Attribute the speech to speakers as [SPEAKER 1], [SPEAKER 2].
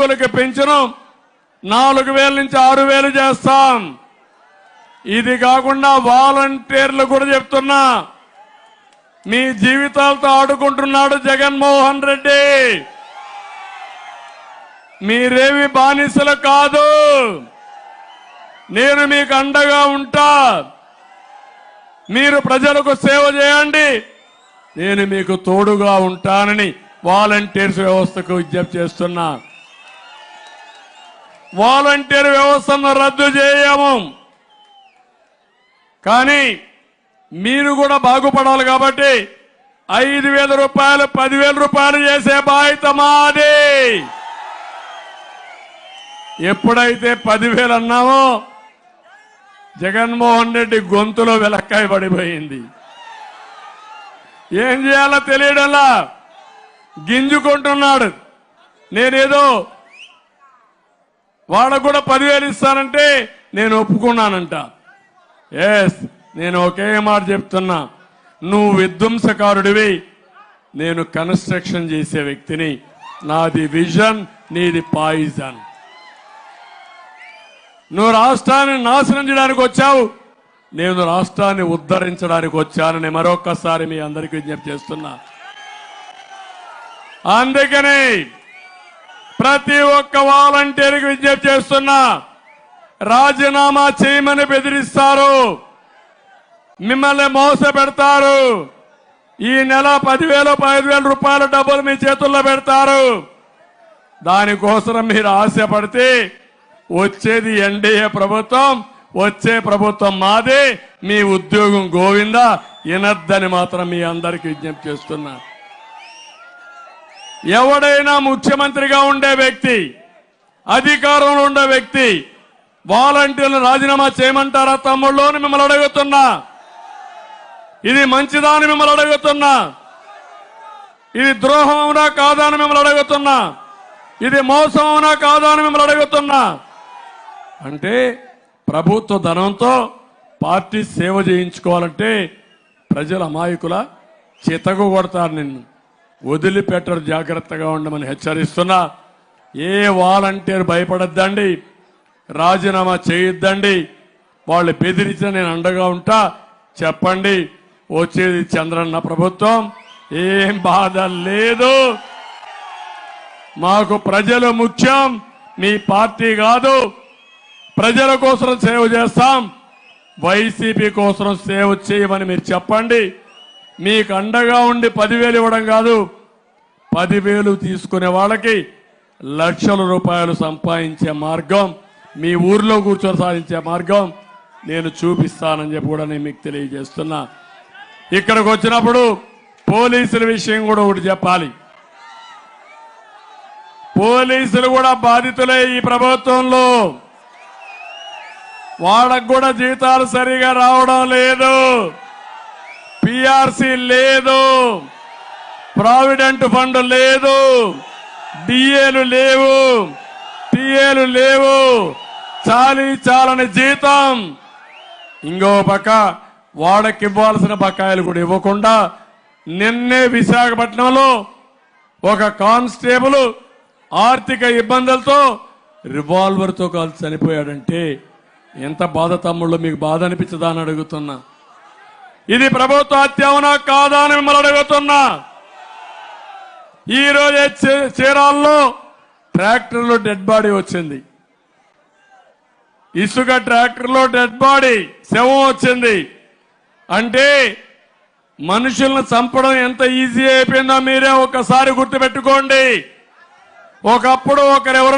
[SPEAKER 1] ఉద్యోగులకి పెంచడం నాలుగు వేల నుంచి ఆరు వేలు చేస్తాం. ఇది కాకుండా వాలంటీర్లు కూడా చెప్తున్నా. మీ జీవితాలతో ఆడుకుంటున్నాడు జగన్మోహన్ రెడ్డి. మీరేమి బానిసలు కాదు. నేను మీకు అండగా ఉంటా. మీరు ప్రజలకు సేవ చేయండి. నేను మీకు తోడుగా ఉంటానని వాలంటీర్స్ వ్యవస్థకు విజ్ఞప్తి చేస్తున్నా. వాలంటీర్ వ్యవస్థను రద్దు చేయము. కానీ మీరు కూడా బాగుపడాలి కాబట్టి ఐదు వేల రూపాయలు పదివేల రూపాయలు చేసే బాధ్యత మాది. ఎప్పుడైతే పదివేలు అన్నామో జగన్మోహన్ రెడ్డి గొంతులో వెలక్కాయ పడిపోయింది. ఏం చేయాలో తెలియడంలా గింజుకుంటున్నాడు. నేనేదో వాళ్ళకు కూడా పదివేలు ఇస్తానంటే నేను ఒప్పుకున్నానంట. ఎస్ నేను ఒకే మాట చెప్తున్నా. నువ్వు విధ్వంసకారుడివి. నేను కన్స్ట్రక్షన్ చేసే వ్యక్తిని. నాది విజన్ నీది పాయిజన్. నువ్వు రాష్ట్రాన్ని నాశనం చేయడానికి వచ్చావు. నేను రాష్ట్రాన్ని ఉద్ధరించడానికి వచ్చానని మరొకసారి మీ అందరికీ విజ్ఞప్తి చేస్తున్నా. అందుకనే ప్రతి ఒక్క వాలంటీర్కి విజ్ఞప్తి చేస్తున్నా రాజీనామా చేయమని బెదిరిస్తారు. మిమ్మల్ని మోస పెడతారు ఈ నెల పదివేలు పదివేల రూపాయల డబ్బులు మీ చేతుల్లో పెడతారు. దానికోసం మీరు ఆశపడితే వచ్చేది ఎన్డీఏ ప్రభుత్వం వచ్చే ప్రభుత్వం మాదే. మీ ఉద్యోగం గోవిందా? వినద్దని మాత్రం మీ అందరికి విజ్ఞప్తి చేస్తున్నా. ఎవడైనా ముఖ్యమంత్రిగా ఉండే వ్యక్తి అధికారంలో ఉండే వ్యక్తి వాలంటీర్లు రాజీనామా చేయమంటారా తమ్ముళ్ళు అని మిమ్మల్ని అడుగుతున్నా. ఇది మంచిదా అని మిమ్మల్ని అడుగుతున్నా. ఇది ద్రోహం అవునా కాదా అని మిమ్మల్ని అడుగుతున్నా. ఇది మోసం అవునా కాదా అని మిమ్మల్ని అడుగుతున్నా. అంటే ప్రభుత్వ ధనంతో పార్టీ సేవ చేయించుకోవాలంటే ప్రజల అమాయకుల చితగు కొడతారు నిన్ను. వదిలిపెట్టరు జాగ్రత్తగా ఉండమని హెచ్చరిస్తున్నా. ఏ వాలంటీర్ భయపడద్దండి రాజీనామా చేయొద్దండి వాళ్ళు బెదిరించిన నేను అండగా ఉంటా. చెప్పండి వచ్చేది చంద్రన్న ప్రభుత్వం ఏం బాధ లేదు. మాకు ప్రజలు ముఖ్యం మీ పార్టీ కాదు. ప్రజల కోసం సేవ చేస్తాం వైసీపీ కోసం సేవ చేయమని మీరు చెప్పండి. మీకు అండగా ఉండి పదివేలు ఇవ్వడం కాదు పదివేలు తీసుకునే వాళ్ళకి లక్షల రూపాయలు సంపాదించే మార్గం మీ ఊర్లో కూర్చొని సాధించే మార్గం నేను చూపిస్తానని చెప్పి కూడా నేను మీకు తెలియజేస్తున్నా. ఇక్కడికి వచ్చినప్పుడు పోలీసుల విషయం కూడా ఒకటి చెప్పాలి. పోలీసులు కూడా బాధితులే ఈ ప్రభుత్వంలో. వాళ్ళకు కూడా జీతాలు సరిగా రావడం లేదు. పిఆర్సి లేదు. ప్రావిడెంట్ ఫండ్ లేదు. డిఏలు లేవు. టిఏలు లేవు. చాలీ చాలని జీతం. ఇంకో పక్క వాడకి ఇవ్వాల్సిన బకాయిలు కూడా ఇవ్వకుండా నిన్నే విశాఖపట్నంలో ఒక కానిస్టేబుల్ ఆర్థిక ఇబ్బందులతో రివాల్వర్తో కాల్చి చనిపోయాడంటే ఎంత బాధ తమ్ముళ్ళు మీకు బాధ అనిపించదా అని అడుగుతున్నా. ఇది ప్రభుత్వ అత్యవనా కాదా అని మిమ్మల్ని అడుగుతున్నా. ఈ చీరాల్లో ట్రాక్టర్లో డెడ్ బాడీ వచ్చింది. ఇసుక ట్రాక్టర్లో డెడ్ బాడీ శవం వచ్చింది. అంటే మనుషులను చంపడం ఎంత ఈజీ అయిపోయిందో మీరే ఒకసారి గుర్తుపెట్టుకోండి. ఒకప్పుడు ఒకరెవరు